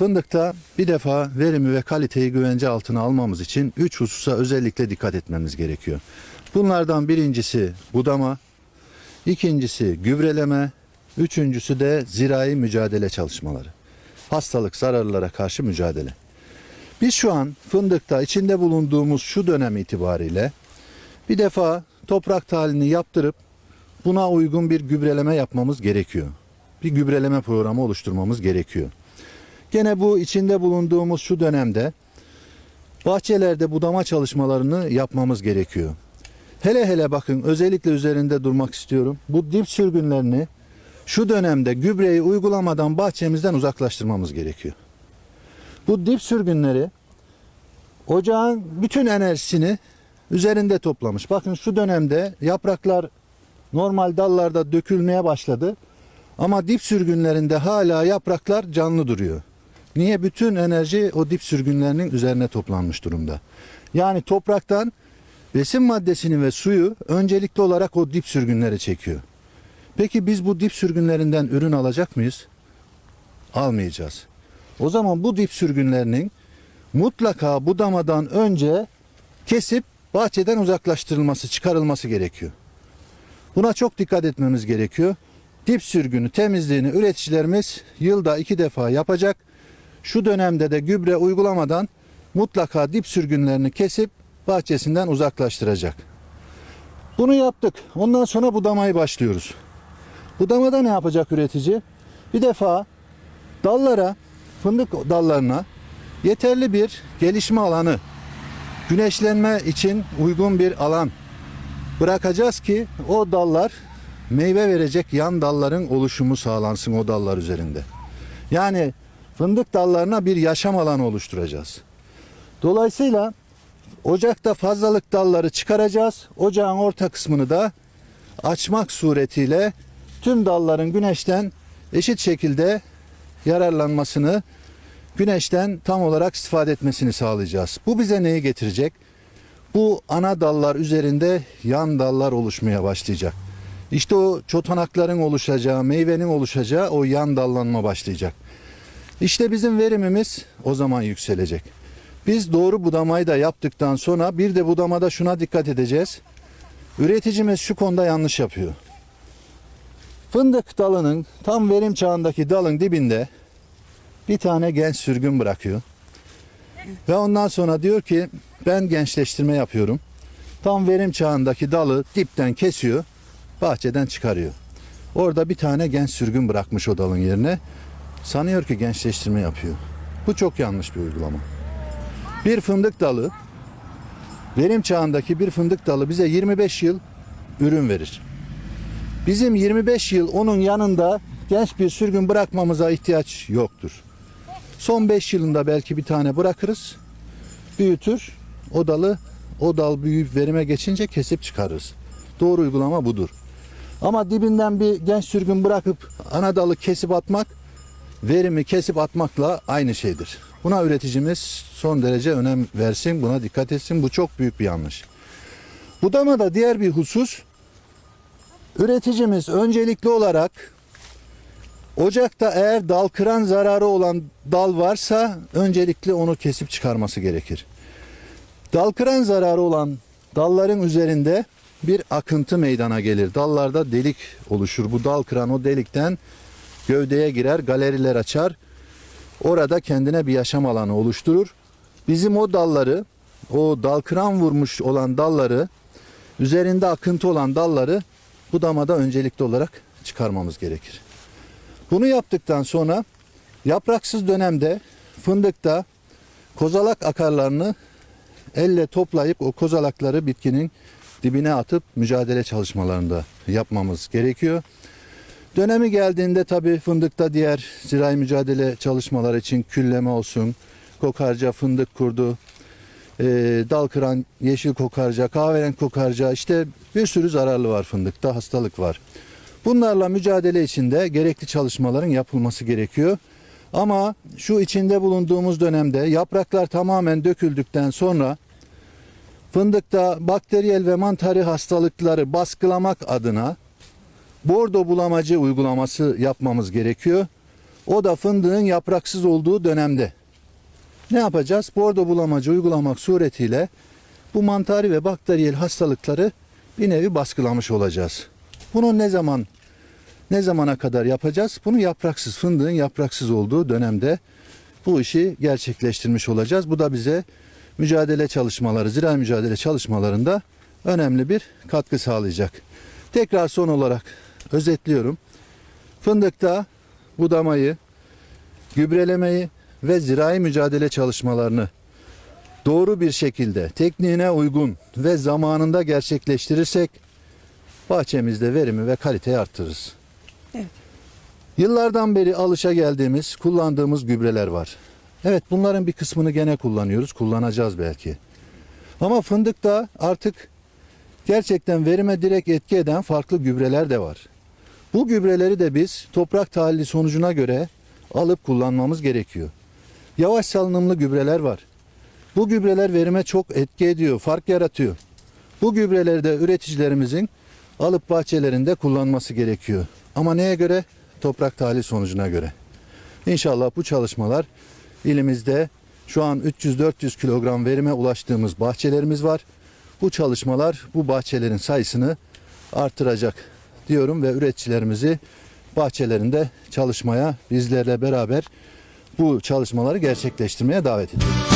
Fındıkta bir defa verimi ve kaliteyi güvence altına almamız için 3 hususa özellikle dikkat etmemiz gerekiyor. Bunlardan birincisi budama, ikincisi gübreleme, üçüncüsü de zirai mücadele çalışmaları. Hastalık zararlara karşı mücadele. Biz şu an fındıkta içinde bulunduğumuz şu dönem itibariyle bir defa toprak tahlilini yaptırıp buna uygun bir gübreleme yapmamız gerekiyor. Bir gübreleme programı oluşturmamız gerekiyor. Gene bu içinde bulunduğumuz şu dönemde bahçelerde budama çalışmalarını yapmamız gerekiyor. Hele hele bakın özellikle üzerinde durmak istiyorum. Bu dip sürgünlerini şu dönemde gübreyi uygulamadan bahçemizden uzaklaştırmamız gerekiyor. Bu dip sürgünleri ocağın bütün enerjisini üzerinde toplamış. Bakın şu dönemde yapraklar normal dallarda dökülmeye başladı. Ama dip sürgünlerinde hala yapraklar canlı duruyor. Niye? Bütün enerji o dip sürgünlerinin üzerine toplanmış durumda. Yani topraktan besin maddesini ve suyu öncelikli olarak o dip sürgünlere çekiyor. Peki biz bu dip sürgünlerinden ürün alacak mıyız? Almayacağız. O zaman bu dip sürgünlerinin mutlaka budamadan önce kesip bahçeden uzaklaştırılması, çıkarılması gerekiyor. Buna çok dikkat etmemiz gerekiyor. Dip sürgünü temizliğini üreticilerimiz yılda iki defa yapacak. Şu dönemde de gübre uygulamadan mutlaka dip sürgünlerini kesip bahçesinden uzaklaştıracak. Bunu yaptık. Ondan sonra budamayı başlıyoruz. Budamada ne yapacak üretici? Bir defa dallara, fındık dallarına yeterli bir gelişme alanı, güneşlenme için uygun bir alan bırakacağız ki o dallar meyve verecek yan dalların oluşumu sağlansın o dallar üzerinde. Yani fındık dallarına bir yaşam alanı oluşturacağız. Dolayısıyla ocakta fazlalık dalları çıkaracağız. Ocağın orta kısmını da açmak suretiyle tüm dalların güneşten eşit şekilde yararlanmasını, güneşten tam olarak istifade etmesini sağlayacağız. Bu bize neyi getirecek? Bu ana dallar üzerinde yan dallar oluşmaya başlayacak. İşte o çotanakların oluşacağı, meyvenin oluşacağı o yan dallanma başlayacak. İşte bizim verimimiz o zaman yükselecek. Biz doğru budamayı da yaptıktan sonra bir de budamada şuna dikkat edeceğiz. Üreticimiz şu konuda yanlış yapıyor. Fındık dalının tam verim çağındaki dalın dibinde bir tane genç sürgün bırakıyor. Ve ondan sonra diyor ki ben gençleştirme yapıyorum. Tam verim çağındaki dalı dipten kesiyor, bahçeden çıkarıyor. Orada bir tane genç sürgün bırakmış o dalın yerine. Sanıyor ki gençleştirme yapıyor. Bu çok yanlış bir uygulama. Bir fındık dalı, verim çağındaki bir fındık dalı bize 25 yıl ürün verir. Bizim 25 yıl onun yanında genç bir sürgün bırakmamıza ihtiyaç yoktur. Son 5 yılında belki bir tane bırakırız. Büyütür. O dalı o dal büyüyüp verime geçince kesip çıkarırız. Doğru uygulama budur. Ama dibinden bir genç sürgün bırakıp ana dalı kesip atmak verimi kesip atmakla aynı şeydir. Buna üreticimiz son derece önem versin, buna dikkat etsin. Bu çok büyük bir yanlış. Budamada diğer bir husus üreticimiz öncelikli olarak Ocakta eğer dal kıran zararı olan dal varsa öncelikle onu kesip çıkarması gerekir. Dal kıran zararı olan dalların üzerinde bir akıntı meydana gelir. Dallarda delik oluşur. Bu dal kıran o delikten gövdeye girer, galeriler açar. Orada kendine bir yaşam alanı oluşturur. Bizim o dalları, o dal kıran vurmuş olan dalları, üzerinde akıntı olan dalları budamada öncelikli olarak çıkarmamız gerekir. Bunu yaptıktan sonra yapraksız dönemde fındıkta kozalak akarlarını elle toplayıp o kozalakları bitkinin dibine atıp mücadele çalışmalarında yapmamız gerekiyor. Dönemi geldiğinde tabii fındıkta diğer zirai mücadele çalışmaları için külleme olsun, kokarca, fındık kurdu, e, dal kıran, yeşil kokarca, kahverengi kokarca işte bir sürü zararlı var fındıkta, hastalık var. Bunlarla mücadele için de gerekli çalışmaların yapılması gerekiyor. Ama şu içinde bulunduğumuz dönemde yapraklar tamamen döküldükten sonra fındıkta bakteriyel ve mantarı hastalıkları baskılamak adına bordo bulamacı uygulaması yapmamız gerekiyor. O da fındığın yapraksız olduğu dönemde. Ne yapacağız? Bordo bulamacı uygulamak suretiyle bu mantari ve bakteriyel hastalıkları bir nevi baskılamış olacağız. Bunu ne zaman ne zamana kadar yapacağız? Bunu yapraksız, fındığın yapraksız olduğu dönemde bu işi gerçekleştirmiş olacağız. Bu da bize mücadele çalışmaları, zirai mücadele çalışmalarında önemli bir katkı sağlayacak. Tekrar son olarak özetliyorum. Fındıkta budamayı, gübrelemeyi ve zirai mücadele çalışmalarını doğru bir şekilde, tekniğine uygun ve zamanında gerçekleştirirsek bahçemizde verimi ve kaliteyi arttırırız. Evet. Yıllardan beri alışa geldiğimiz, kullandığımız gübreler var. Evet bunların bir kısmını gene kullanıyoruz, kullanacağız belki. Ama fındıkta artık gerçekten verime direkt etki eden farklı gübreler de var. Bu gübreleri de biz toprak tahlili sonucuna göre alıp kullanmamız gerekiyor. Yavaş salınımlı gübreler var. Bu gübreler verime çok etki ediyor, fark yaratıyor. Bu gübreleri de üreticilerimizin alıp bahçelerinde kullanması gerekiyor. Ama neye göre? Toprak tahlili sonucuna göre. İnşallah bu çalışmalar ilimizde şu an 300-400 kilogram verime ulaştığımız bahçelerimiz var. Bu çalışmalar bu bahçelerin sayısını artıracak diyorum ve üreticilerimizi bahçelerinde çalışmaya bizlerle beraber bu çalışmaları gerçekleştirmeye davet ediyorum.